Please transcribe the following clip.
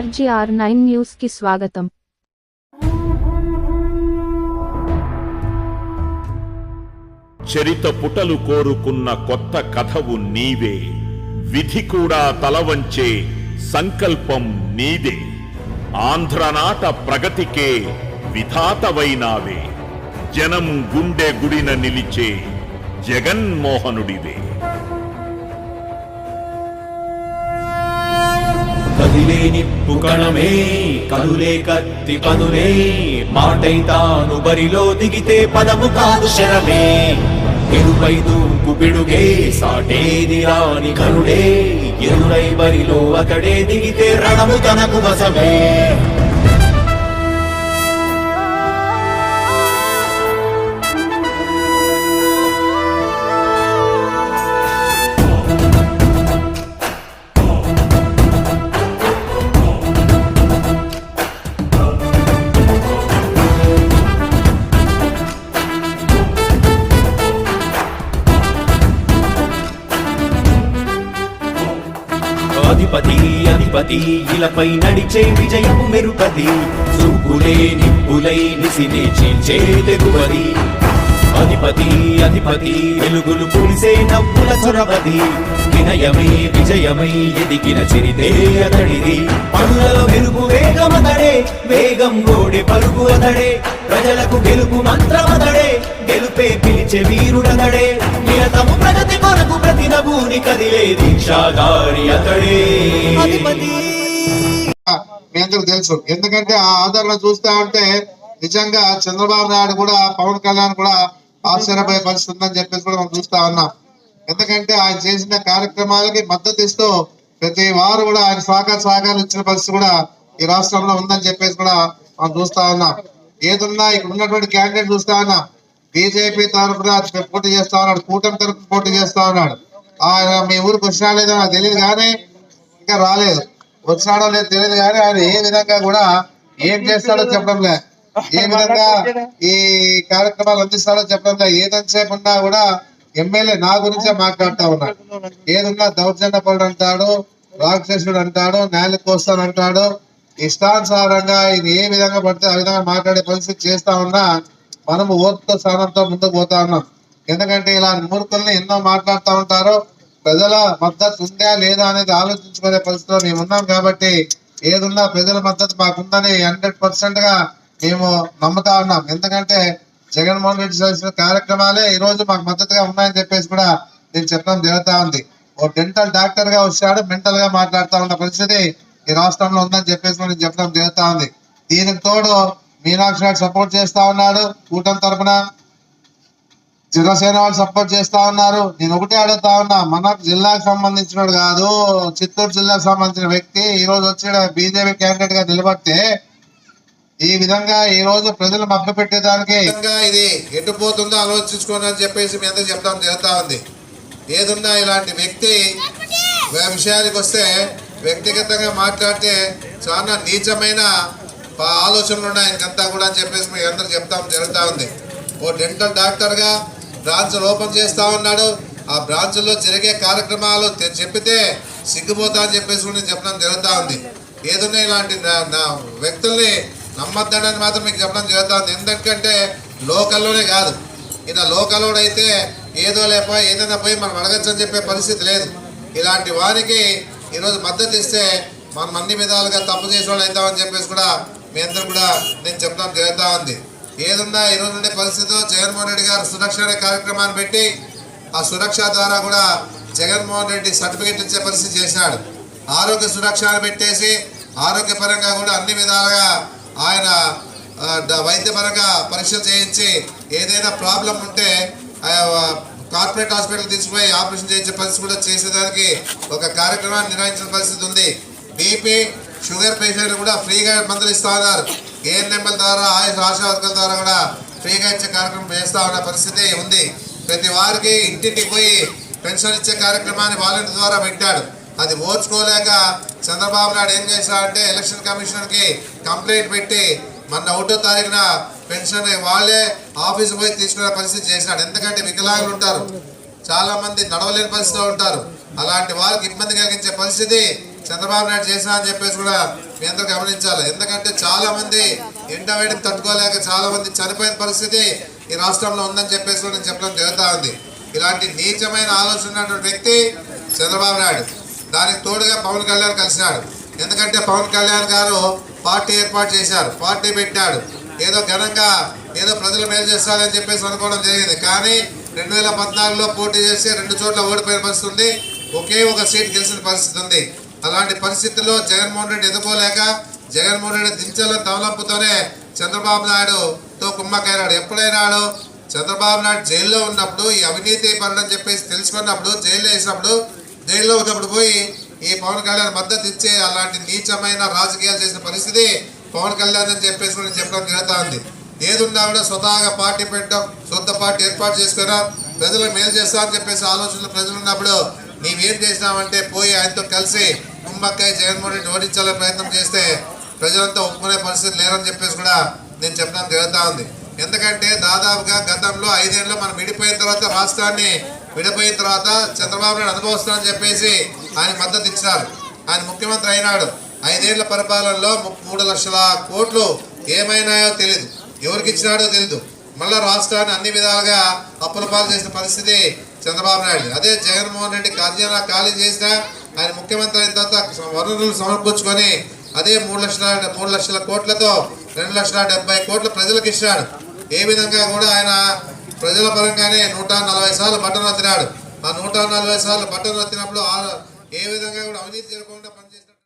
RGR nine న్యూస్కి స్వాగతం. చరిత పుటలు కోరుకున్న కొత్త కథవు నీవే. విధి కూడా తలవంచే సంకల్పం నీదే. ఆంధ్రనాట ప్రగతికే విధాతవైనావే. జనం గుండె గుడిన నిలిచే జగన్మోహనుడివే. కదిలేని పుకణమే కణమే కదులే కత్తి పదులే మాటై తాను బరిలో దిగితే పదము కాదు శరమే. ఎరుపై దూకు పిడుగే సాటేది రాని కరుడే. ఎదురై బరిలో అతడే దిగితే రణము తనకు వసమే అధిపతి అధిపతి ఇలపై నడిచే విజయము మెరుపది చూపులే నిప్పులై నిసిని చీల్చే తెగువది. అధిపతి అధిపతి వెలుగులు పులిసే నవ్వుల చొరవది వినయమై విజయమై ఎదిగిన చిరితే అతడిది. పనులలో వెలుగు వేగమతడే వేగం గోడే పరుగు అతడే. ప్రజలకు గెలుపు మంత్రమతడే గెలుపే పిలిచే వీరుడతడే. నిరతము ప్రగతి కొరకు ప్రతి నభూని కదిలే దీక్షాగారి అతడే. మీ అందరికి తెలుసు? ఎందుకంటే ఆ ఆదరణ చూస్తా ఉంటే నిజంగా చంద్రబాబు నాయుడు కూడా పవన్ కళ్యాణ్ కూడా ఆశ్చర్యపోయే పరిస్థితి ఉందని చెప్పేసి కూడా మనం చూస్తా ఉన్నాం. ఎందుకంటే ఆయన చేసిన కార్యక్రమాలకి మద్దతు ఇస్తూ ప్రతి వారు కూడా ఆయన సహకార సహకారాలు ఇచ్చిన పరిస్థితి కూడా ఈ రాష్ట్రంలో ఉందని చెప్పేసి కూడా మనం చూస్తా ఉన్నాం. ఏదున్నా ఇక్కడ ఉన్నటువంటి క్యాండిడేట్ చూస్తా ఉన్నాం. బీజేపీ తరఫున పోటీ చేస్తా ఉన్నాడు. కూటమి తరఫున పోటీ చేస్తా ఉన్నాడు. ఆయన మీ ఊరికి వచ్చినా లేదో నాకు తెలియదు కానీ ఇంకా రాలేదు. వచ్చినాడో లేదు తెలియదు కానీ ఆయన ఏ విధంగా కూడా ఏం చేస్తాడో చెప్పడం లేదు ఏ విధంగా ఈ కార్యక్రమాలు అందిస్తాడో చెప్పడం లే ఏదంతసేపు ఉన్నా కూడా ఎమ్మెల్యే నా గురించే మాట్లాడుతా ఉన్నాడు. ఏదున్నా దౌర్జన్య పరుడు అంటాడు రాక్షసుడు అంటాడు నేల కోస్తాను అంటాడు ఇష్టానుసారంగా ఇది ఏ విధంగా పడితే ఆ విధంగా మాట్లాడే పరిస్థితి చేస్తా ఉన్నా మనము ఓర్పుతో స్థానంతో ముందుకు పోతా ఉన్నాం. ఎందుకంటే ఇలా మూర్ఖుల్ని ఎన్నో మాట్లాడుతూ ఉంటారు. ప్రజల మద్దతు ఉందా లేదా అనేది ఆలోచించుకునే పరిస్థితిలో మేము ఉన్నాం కాబట్టి ఏదున్నా ప్రజల మద్దతు మాకుందని హండ్రెడ్ పర్సెంట్గా మేము నమ్ముతా ఉన్నాం. ఎందుకంటే జగన్మోహన్ రెడ్డి చేసిన కార్యక్రమాలే ఈ రోజు మాకు మద్దతుగా ఉన్నాయని చెప్పేసి కూడా నేను చెప్పడం జరుగుతా ఉంది. ఓ డెంటల్ డాక్టర్గా వచ్చాడు మెంటల్గా మాట్లాడుతా ఉన్న పరిస్థితి ఈ రాష్ట్రంలో ఉందని చెప్పేసి కూడా నేను చెప్పడం జరుగుతా ఉంది. దీనికి తోడు మీనాక్షి గారు సపోర్ట్ చేస్తా ఉన్నాడు కూటమి తరపున జనసేన వాళ్ళు సపోర్ట్ చేస్తా ఉన్నారు. నేను ఒకటే అడుగుతా ఉన్నా మన జిల్లాకు సంబంధించినోడు కాదు చిత్తూరు జిల్లాకు సంబంధించిన వ్యక్తి ఈ రోజు వచ్చి బీజేపీ క్యాండిడేట్గా నిలబడితే ఈ విధంగా ఈ రోజు ప్రజలు మభ్య పెట్టేదానికి ఇది ఎటుపోతుందో ఆలోచించుకోండి అని చెప్పేసి మీ అందరికి చెప్తాం జరుగుతా ఉంది. ఏదున్నా ఇలాంటి వ్యక్తి విషయానికి వస్తే వ్యక్తిగతంగా మాట్లాడితే చాలా నీచమైన ఆలోచనలు ఉన్నాయి. ఆయనకంతా కూడా అని చెప్పేసి మీ అందరు చెప్తాం జరుగుతూ ఉంది. ఓ డెంటల్ డాక్టర్గా బ్రాంచ్ ఓపెన్ చేస్తా ఉన్నాడు. ఆ బ్రాంచ్లో జరిగే కార్యక్రమాలు చెప్పితే సిగ్గుపోతా అని చెప్పేసి కూడా చెప్పడం జరుగుతూ ఉంది. ఏదన్నా ఇలాంటి నా వ్యక్తుల్ని నమ్మద్దని మాత్రం మీకు చెప్పడం చేద్దాం ఎందుకంటే లోకల్లోనే కాదు. ఇలా లోకల్లోనైతే అయితే ఏదో లేపో ఏదైనా పోయి మనం అడగచ్చని చెప్పే పరిస్థితి లేదు. ఇలాంటి వారికి ఈరోజు మద్దతు ఇస్తే మనం అన్ని విధాలుగా తప్పు చేసేవాళ్ళు అవుతామని చెప్పేసి కూడా మీ అందరూ కూడా నేను చెప్పడం జరుగుతూ ఉంది. ఏదున్నా ఈరోజు ఉండే పరిస్థితిలో జగన్మోహన్ రెడ్డి గారు సురక్ష అనే కార్యక్రమాన్ని పెట్టి ఆ సురక్ష ద్వారా కూడా జగన్మోహన్ రెడ్డి సర్టిఫికెట్ ఇచ్చే పరిస్థితి చేశాడు. ఆరోగ్య సురక్ష పెట్టేసి ఆరోగ్యపరంగా కూడా అన్ని విధాలుగా ఆయన వైద్యపరంగా పరీక్ష చేయించి ఏదైనా ప్రాబ్లం ఉంటే కార్పొరేట్ హాస్పిటల్ తీసుకుపోయి ఆపరేషన్ చేయించే పరిస్థితి కూడా చేసేదానికి ఒక కార్యక్రమాన్ని నిర్వహించిన పరిస్థితి ఉంది. బీపీ షుగర్ పేషెంట్లు కూడా ఫ్రీగా మందులు ఇస్తా ఉన్నారు. ఏఎన్ఎంఎల్ ద్వారా ఆయుష్ ఆశా వర్గాల ద్వారా కూడా ఫ్రీగా ఇచ్చే కార్యక్రమం వేస్తా ఉన్న పరిస్థితి ఉంది. ప్రతి వారికి ఇంటింటికి పోయి పెన్షన్ ఇచ్చే కార్యక్రమాన్ని వాలంటీర్ ద్వారా పెట్టాడు. అది ఓర్చుకోలేక చంద్రబాబు నాయుడు ఏం చేశాడంటే ఎలక్షన్ కమిషనర్కి కంప్లైంట్ పెట్టి మన ఒకటో తారీఖున పెన్షన్ వాళ్ళే ఆఫీస్ పోయి తీసుకునే పరిస్థితి చేశాడు. ఎందుకంటే వికలాంగులు ఉంటారు. చాలామంది నడవలేని పరిస్థితిలో ఉంటారు. అలాంటి వారికి ఇబ్బంది కలిగించే పరిస్థితి చంద్రబాబు నాయుడు చేసినా అని చెప్పేసి కూడా మీ అందరూ గమనించాలి. ఎందుకంటే చాలా మంది ఎండ వేయడం తట్టుకోలేక చాలా మంది చనిపోయిన పరిస్థితి ఈ రాష్ట్రంలో ఉందని చెప్పేసి కూడా నేను చెప్పడం జరుగుతూ ఉంది. ఇలాంటి నీచమైన ఆలోచన వ్యక్తి చంద్రబాబు నాయుడు. దానికి తోడుగా పవన్ కళ్యాణ్ కలిసినాడు. ఎందుకంటే పవన్ కళ్యాణ్ గారు పార్టీ ఏర్పాటు చేశారు. పార్టీ పెట్టాడు. ఏదో ఘనంగా ఏదో ప్రజలు మేలు చేస్తారని చెప్పేసి అనుకోవడం జరిగింది. కానీ రెండు వేల పద్నాలుగులో పోటీ చేసి రెండు చోట్ల ఓడిపోయిన పరిస్థితి ఉంది. ఒకే ఒక సీట్ గెలిచిన పరిస్థితి ఉంది. అలాంటి పరిస్థితుల్లో జగన్మోహన్ రెడ్డి ఎదుర్కోలేక జగన్మోహన్ రెడ్డి దించాలని తవలంపుతోనే చంద్రబాబు నాయుడుతో కుమ్మకైనాడు ఎప్పుడైనాడు? చంద్రబాబు నాయుడు జైల్లో ఉన్నప్పుడు ఈ అవినీతి పనులని చెప్పేసి తెలుసుకున్నప్పుడు జైల్లో వేసినప్పుడు జైల్లో ఉన్నప్పుడు పోయి ఈ పవన్ కళ్యాణ్ మద్దతు ఇచ్చే అలాంటి నీచమైన రాజకీయాలు చేసిన పరిస్థితి పవన్ కళ్యాణ్ అని చెప్పేసి కూడా నేను చెప్పడం జరుగుతా ఉంది. ఏదున్నా కూడా స్వతహాగా పార్టీ పెట్టడం సొంత పార్టీ ఏర్పాటు చేసుకున్నా ప్రజలకు మేలు చేస్తా అని చెప్పేసి ఆలోచనలు ప్రజలు ఉన్నప్పుడు నీవేం చేసినావంటే పోయి ఆయనతో కలిసి కుమ్మక్కై జగన్మోహన్ రెడ్డి ఓడించాలని ప్రయత్నం చేస్తే ప్రజలంతా ఒప్పుకునే పరిస్థితి లేరని చెప్పేసి కూడా నేను చెప్పడం జరుగుతూ ఉంది. ఎందుకంటే దాదాపుగా గతంలో ఐదేళ్ళు మనం విడిపోయిన తర్వాత రాష్ట్రాన్ని విడిపోయిన తర్వాత చంద్రబాబు నాయుడు అనుభవిస్తానని చెప్పేసి ఆయన మద్దతు ఇచ్చినారు ఆయన ముఖ్యమంత్రి అయినాడు. ఐదేళ్ళ పరిపాలనలో మూడు లక్షల కోట్లు ఏమైనాయో తెలియదు ఎవరికి ఇచ్చినాడో తెలియదు మళ్ళా రాష్ట్రాన్ని అన్ని విధాలుగా అప్పుల పాలు చేసిన పరిస్థితి చంద్రబాబు నాయుడు అదే జగన్మోహన్ రెడ్డి ఖజానా ఖాళీ చేసినా ఆయన ముఖ్యమంత్రి అయిన తర్వాత వనరులు సమర్పించుకొని అదే మూడు లక్షల మూడు లక్షల కోట్లతో రెండు లక్షల డెబ్బై కోట్ల ప్రజలకు ఇచ్చాడు. ఏ విధంగా కూడా ఆయన ప్రజల పరంగానే నూట నలభై సార్లు బట్టను వత్తినాడు ఆ నూట నలభై సార్లు బట్టను వత్తినప్పుడు ఏ విధంగా కూడా అవినీతి జరగకుండా